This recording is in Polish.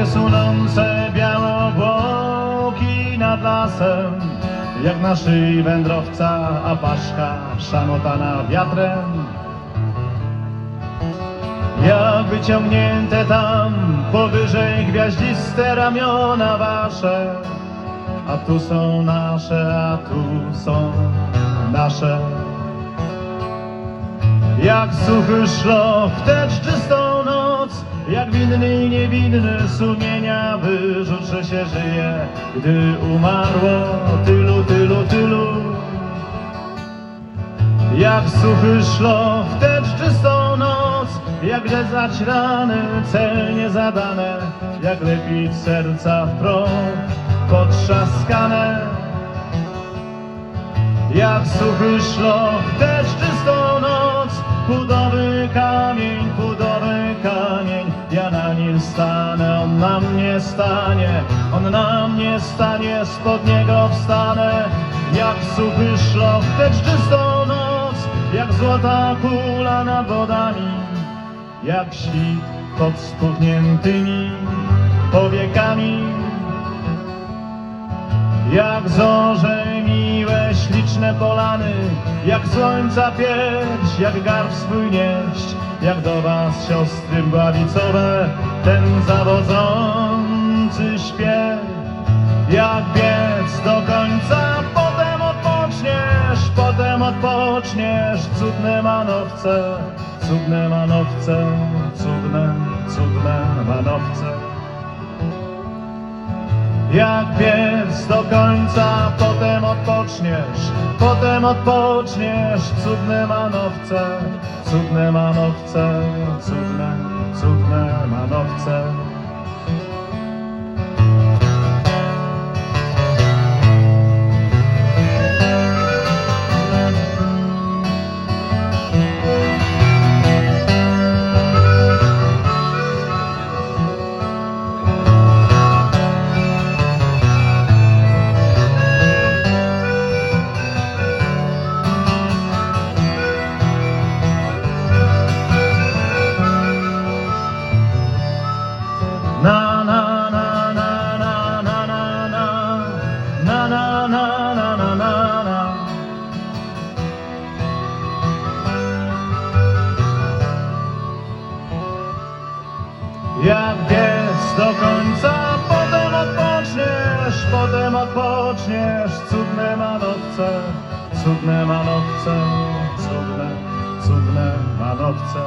Niebieskie sunące białe obłoki nad lasem Jak na szyi wędrowca apaszka szamotana wiatrem Jak wyciągnięte tam powyżej gwiaździste ramiona wasze A tu są nasze, a tu są nasze. Jak suchy szloch w tę czystą Jak winny i niewinny sumienia wyrzut, że się żyje Gdy umarło tylu, tylu, tylu. Jak suchy szloch w tę czystą noc Jak rzezać rany celnie zadane Jak lepić serca w proch potrzaskane. Jak suchy szloch, deszcz czystą mnie stanie, on na mnie stanie, spod niego wstanę. Jak suchy szloch, deszcz czystą noc, jak złota kula nad wodami, jak świt pod spuchniętymi powiekami. Jak zorze miłe, śliczne polany, jak słońca pierś, jak garb swój nieść, jak do was siostry mgławicowe, ten zawodzący odpoczniesz, cudne manowce, cudne manowce, cudne, cudne manowce. Jak biec do końca, potem odpoczniesz, potem odpoczniesz, cudne manowce, cudne manowce, cudne, cudne manowce. Jak biec do końca, potem odpoczniesz, potem odpoczniesz, cudne manowce, cudne manowce, cudne, cudne manowce.